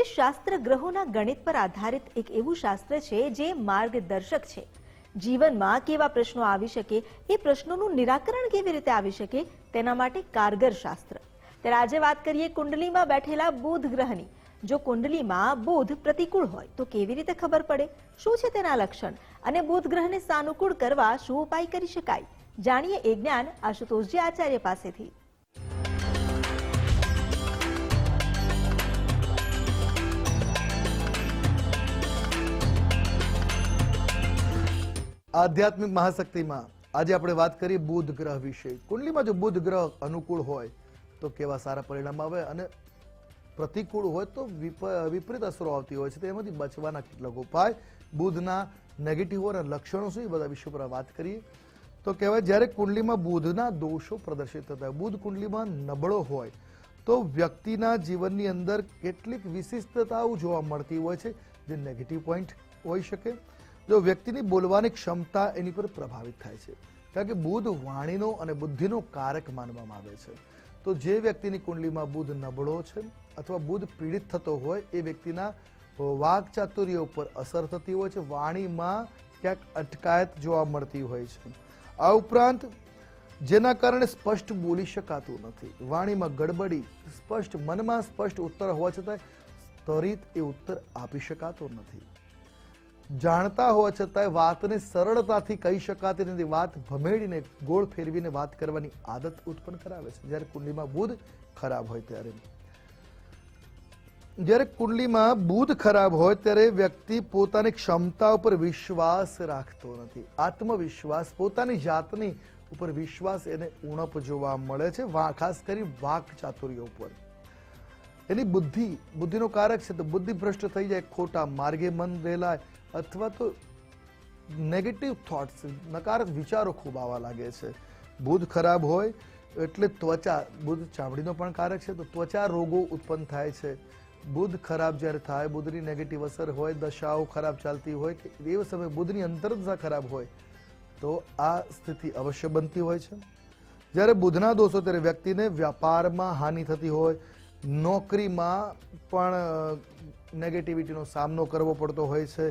જ્યોતિષશાસ્ત્ર ગ્રહોના ગણિત પર આધારિત એક એવું શાસ્ત્ર છે જે માર્ગદર્શક છે. જીવનમાં કેવા પ્રશ્નો આવી શકે, એ પ્રશ્નોનું નિરાકરણ કેવી રીતે આવી શકે, તેના માટે કારગર શાસ્ત્ર. ત્યારે આજે વાત કરીએ કુંડલીમાં બેઠેલા બુધ ગ્રહની. જો કુંડલીમાં બુધ પ્રતિકૂળ હોય, તો કેવી રીતે ખબર પડે? શું છે તેના લક્ષણ? અને બુધ ગ્રહને સાનુકૂળ કરવા શું ઉપાય કરી શકાય? જાણીએ એ જ્ઞાન આશુતોષજી આચાર્ય પાસેથી. આધ્યાત્મિક મહાશક્તિમાં આજે આપણે વાત કરીએ બુધ ગ્રહ વિશે. કુંડલીમાં જો બુધ ગ્રહ અનુકૂળ હોય, તો કેવા સારા પરિણામ આવે અને પ્રતિકૂળ હોય તો વિપ- વિપરીત અસરો આવતી હોય છે તેમાંથી બચવાના કેટલાક ઉપાય? બુધના નેગેટિવ અને લક્ષણો શું? એ બધા વિષય પર વાત કરીએ. તો કહેવાય, જ્યારે કુંડલીમાં બુધના દોષો પ્રદર્શિત થતા બુધ કુંડલીમાં નબળો હોય, તો વ્યક્તિના જીવનની અંદર કેટલીક વિશિષ્ટતાઓ જોવા મળતી હોય છે, જે નેગેટિવ પોઈન્ટ હોઈ શકે. જો વ્યક્તિની બોલવાની ક્ષમતા એની પર પ્રભાવિત થાય છે, કારણ કે બુધ વાણીનો અને બુદ્ધિનો કારક માનવામાં આવે છે. તો જે વ્યક્તિની કુંડલીમાં બુધ નબળો છે અથવા બુધ પીડિત થતો હોય, એ વ્યક્તિના વાક ચાતુર્ય ઉપર અસર થતી હોય છે. વાણીમાં ક્યાંક અટકાયત જોવા મળતી હોય છે. આ ઉપરાંત, જેના કારણે સ્પષ્ટ બોલી શકાતું નથી. વાણીમાં ગડબડી, સ્પષ્ટ મનમાં સ્પષ્ટ ઉત્તર હોવા છતાં ત્વરિત એ ઉત્તર આપી શકાતો નથી. જાણતા હોવા છતાંય વાતને સરળતાથી કહી શકાતી નથી. વાત ભમેડીને ગોળ ફેરવીને વાત કરવાની આદત ઉત્પન્ન કરાવે છે. જ્યારે કુંડલીમાં બુધ ખરાબ હોય ત્યારે. જ્યારે કુંડલીમાં બુધ ખરાબ હોય ત્યારે વ્યક્તિ પોતાની ક્ષમતા ઉપર વિશ્વાસ રાખતો નથી. આત્મવિશ્વાસ પોતાની જાતની ઉપર વિશ્વાસ એને ઉણપ જોવા મળે છે ખાસ કરી વાક ચાતુર્ય ઉપર. એની બુદ્ધિ, બુદ્ધિનો કારક છે તો બુદ્ધિ ભ્રષ્ટ થઈ જાય, ખોટા માર્ગે મન રહેલાય અથવા તો નેગેટિવ થોટ્સ નકારક વિચારો ખૂબ આવવા લાગે છે. બુધ ખરાબ હોય એટલે ત્વચા બુધ ચામડીનો પણ કારક છે તો ત્વચા રોગો ઉત્પન્ન થાય છે. બુધ ખરાબ જ્યારે થાય બુધની નેગેટિવ અસર હોય, દશાઓ ખરાબ ચાલતી હોય કે એ સમયે બુધની અંતરદશા ખરાબ હોય તો આ સ્થિતિ અવશ્ય બનતી હોય છે. જ્યારે બુધના દોષો, ત્યારે વ્યક્તિને વ્યાપારમાં હાનિ થતી હોય નોકરીમાં પણ નેગેટિવિટીનો સામનો કરવો પડતો હોય છે.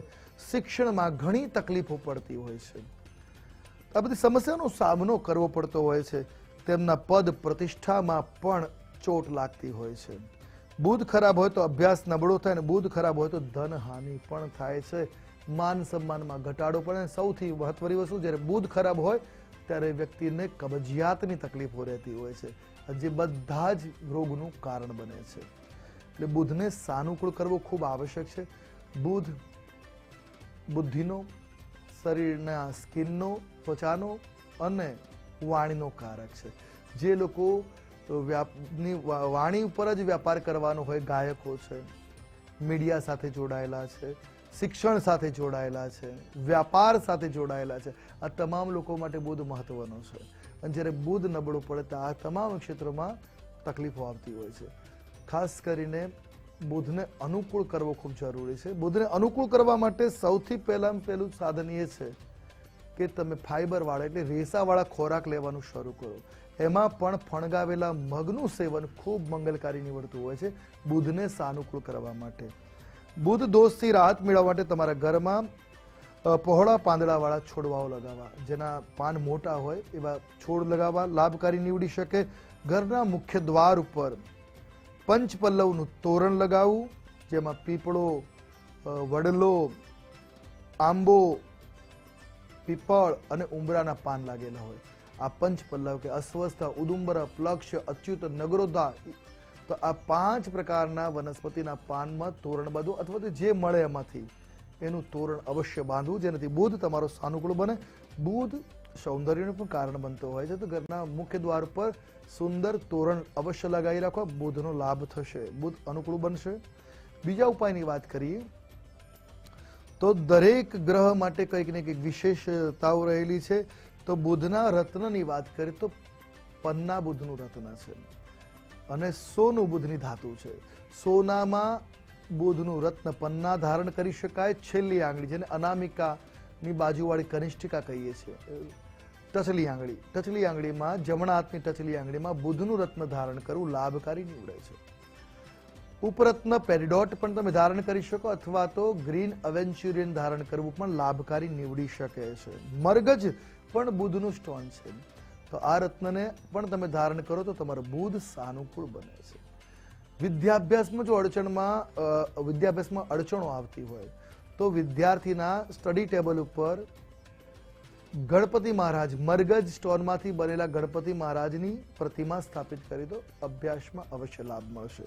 શિક્ષણમાં ઘણી તકલીફો પડતી હોય છે. આ બધી સમસ્યાનો સામનો કરવો પડતો હોય છે. તેમના પદ પ્રતિષ્ઠામાં પણ ચોટ લાગતી હોય છે. બુધ ખરાબ હોય તો અભ્યાસ નબળો થાય અને બુધ ખરાબ હોય તો ધન હાનિ પણ થાય છે. માન સન્માનમાં ઘટાડો પણ સૌથી મહત્વની વસ્તુ, જ્યારે બુધ ખરાબ હોય ત્યારે વ્યક્તિને કબજિયાતની તકલીફો રહેતી હોય છે. જે બધા જ રોગનું કારણ બને છે. એટલે બુધને સાનુકૂળ કરવો ખૂબ આવશ્યક છે. બુધ બુદ્ધિનો, શરીરના સ્કિનનો, ત્વચાનો અને વાણીનો કારક છે. જે લોકો વ્યાપની વાણી ઉપર જ વ્યાપાર કરવાનો હોય, ગાયકો છે, મીડિયા સાથે જોડાયેલા છે. શિક્ષણ સાથે જોડાયેલા છે, વ્યાપાર સાથે જોડાયેલા છે. આ તમામ લોકો માટે બુધ મહત્વનો છે. અને જ્યારે બુધ નબળું પડે તો આ તમામ ક્ષેત્રોમાં તકલીફો આવતી હોય છે. ખાસ કરીને બુધને અનુકૂળ કરવો ખૂબ જરૂરી છે. બુધને અનુકૂળ કરવા માટે સૌથી પહેલાં પહેલું સાધન એ છે કે તમે ફાઈબરવાળા એટલે રેસાવાળા ખોરાક લેવાનું શરૂ કરો. એમાં પણ ફણગાવેલા મગનું સેવન ખૂબ મંગલકારી નીવડતું હોય છે બુધને સાનુકૂળ કરવા માટે. બુધ દોષથી રાહત મેળવવા માટે તમારા ઘરમાં પહોળા પાંદડાવાળા છોડવાઓ લગાવવા. જેના પાન મોટા હોય એવા છોડ લગાવવા, લાભકારી નીવડી શકે. ઘરના મુખ્ય દ્વાર ઉપર પંચપલ્લવનું તોરણ લગાવવું, જેમાં પીપળો વડલો, આંબો, પીપળ અને ઉંબરાના પાન લાગેલા હોય. આ પંચપલ્લવ કે અસ્વસ્થ, ઉદુંબર પ્લક્ષ અચ્યુત નગરોદા તો આ પાંચ પ્રકારના વનસ્પતિના પાનમાં તોરણ બાંધવું અથવા તો જે મળે એમાંથી, એનું તોરણ અવશ્ય બાંધવું, જેનાથી બુધ તમારો સાનુકૂળ બને. બુધ સૌંદર્યનું પણ કારણ બનતો હોય છે. તો ઘરના મુખ્ય દ્વાર પર સુંદર તોરણ અવશ્ય લગાવી રાખો. બુધનો લાભ થશે. બુધ અનુકૂળ બનશે. બીજા ઉપાયની વાત કરીએ, તો દરેક ગ્રહ માટે કંઈક ને કંઈક વિશેષતાઓ રહેલી છે. તો બુધના રત્નની વાત કરીએ, તો પન્ના બુધનું રત્ન છે. અને સોનું બુધની ધાતુ છે. સોનામાં બુધનું રત્ન પન્ના ધારણ કરી શકાય, છેલ્લી આંગળી, જેને અનામિકાની બાજુવાળી કનિષ્ઠિકા કહીએ છીએ. ટચલી આંગળી. ટચલી આંગળીમાં, જમણા હાથની ટચલી આંગળીમાં બુધનું રત્ન ધારણ કરવું લાભકારી નીવડે છે. ઉપરત્ન પેરીડોટ પણ તમે ધારણ કરી શકો, અથવા તો ગ્રીન અવેન્ચ્યુરિયન ધારણ કરવું પણ લાભકારી નીવડી શકે છે. મરગજ પણ બુધનું સ્ટોન છે. તો આ રત્નને પણ તમે ધારણ કરો તો તમારો બુધ સાનુકૂળ બને છે. વિદ્યાભ્યાસમાં જો અડચણમાં વિદ્યાભ્યાસમાં અડચણો આવતી હોય, તો વિદ્યાર્થીના સ્ટડી ટેબલ ઉપર ગણપતિ મહારાજ મરગજ સ્ટોનમાંથી બનેલા ગણપતિ મહારાજની પ્રતિમા સ્થાપિત કરી દો. અભ્યાસમાં અવશ્ય લાભ મળશે.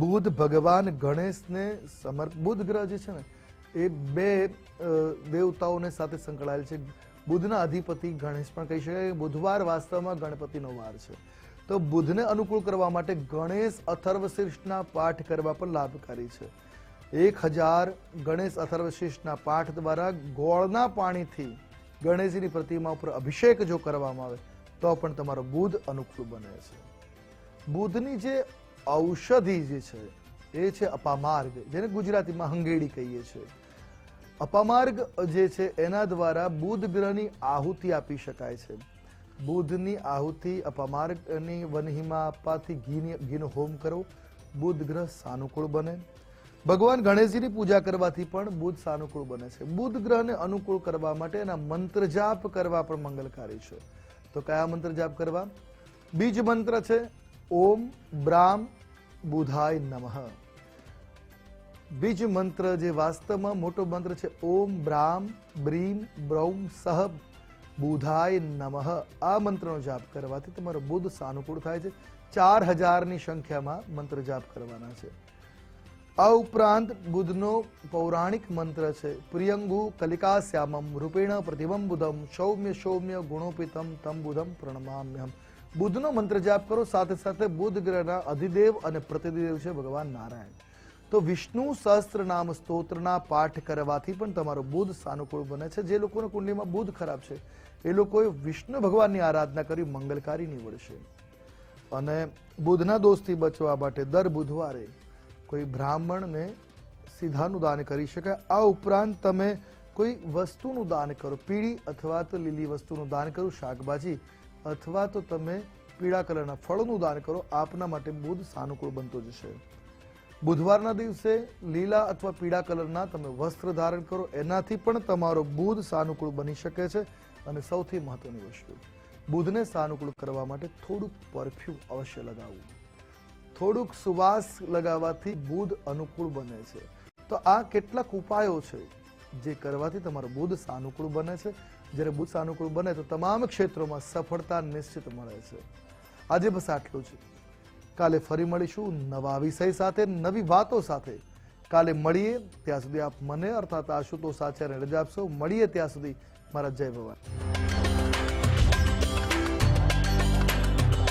બુધ ભગવાન ગણેશને સમર્પ બુધ ગ્રહ જે છે ને, એ બે દેવતાઓને સાથે સંકળાયેલ છે. બુધના અધિપતિ ગણેશ પણ કહી શકાય બુધવાર વાસ્તવમાં ગણપતિનો વાર છે. તો બુધને અનુકૂળ કરવા માટે ગણેશ અથર્વશીર્ષના પાઠ કરવા પણ લાભકારી છે. એક હજાર ગણેશ અથર્વશીર્ષના પાઠ દ્વારા ગોળના પાણીથી ગણેશજીની પ્રતિમા ઉપર અભિષેક જો કરવામાં આવે, તો પણ તમારો બુધ અનુકૂળ બને છે. બુધની જે ઔષધિ જે છે, એ છે અપામાર્ગ, જેને ગુજરાતીમાં હંગેડી કહીએ છીએ. અપામાર્ગ જે છે, એના દ્વારા બુધ ગ્રહની આહુતિ આપી શકાય છે. બુધની આહુતિ અપમાર્ગની વનહીમાં આપવાથી ઘીની, ઘીનો હોમ કરો. બુધ ગ્રહ સાનુકૂળ બને. ભગવાન ગણેશજીની પૂજા કરવાથી પણ બુધ સાનુકૂળ બને છે. બુધ ગ્રહને અનુકૂળ કરવા માટે એના મંત્ર જાપ કરવા પણ મંગલકારી છે. તો કયા મંત્ર જાપ કરવા? બીજ મંત્ર છે, ઓમ બ્રામ બુધાય નમઃ. બીજ મંત્ર જે વાસ્તવમાં મોટો મંત્ર છે, ઓમ બ્રામ બ્રીમ બ્રૌમ સહ બુધાય નમઃ. આ મંત્રનો જાપ કરવાથી તમારો બુદ્ધ સાનુકૂળ થાય છે. ચાર હજારની સંખ્યામાં મંત્ર જાપ કરવાના છે. આ ઉપરાંત બુદ્ધનો પૌરાણિક મંત્ર છે, પ્રિયંગુ કલિકાશ્યામમ રૂપેણ પ્રતિબમ બુધમ સૌમ્ય સૌમ્ય ગુણોપિતમ તમ બુધમ પ્રણમામ્યહમ બુધનો મંત્ર જાપ કરો, સાથે સાથે બુદ્ધ ગ્રહના અધિદેવ અને પ્રતિદેવ છે ભગવાન નારાયણ. તો વિષ્ણુ સહસ્ત્ર નામ સ્તોત્રના પાઠ કરવાથી પણ તમારો બુધ સાનુકૂળ બને છે. જે લોકોના કુંડલીમાં બુધ ખરાબ છે, એ લોકોએ વિષ્ણુ ભગવાનની આરાધના કરી મંગલકારી નીવડશે. અને બુધના દોષથી બચવા માટે દર બુધવારે કોઈ બ્રાહ્મણને સીધાનું દાન કરી શકાય. આ ઉપરાંત તમે કોઈ વસ્તુનું દાન કરો, પીળી અથવા તો લીલી વસ્તુનું દાન કરો, શાકભાજી અથવા તો તમે પીળા કલરના ફળોનું દાન કરો, આપના માટે બુધ સાનુકૂળ બનતો જશે બુધવારના દિવસે લીલા અથવા પીળા કલરના તમે વસ્ત્ર ધારણ કરો. એનાથી પણ તમારો બુધ સાનુકૂળ બની શકે છે અને સૌથી મહત્વની વસ્તુ, બુધને સાનુકૂળ કરવા માટે થોડુંક પરફ્યુમ અવશ્ય લગાવવું. થોડુંક સુવાસ લગાવવાથી બુધ અનુકૂળ બને છે. તો આ કેટલાક ઉપાયો છે જે કરવાથી તમારો બુધ સાનુકૂળ બને છે. જ્યારે બુધ સાનુકૂળ બને તો તમામ ક્ષેત્રોમાં સફળતા નિશ્ચિત મળે છે. આજે બસ આટલું જ. કાલે ફરી મળીશું નવા વિષય સાથે, નવી વાતો સાથે. કાલે મળીએ ત્યાં સુધી આપ મને, અર્થાત આશુતોષ આચાર્ય રજા આપશો. મળીએ ત્યાં સુધી. મારા જય ભગવાન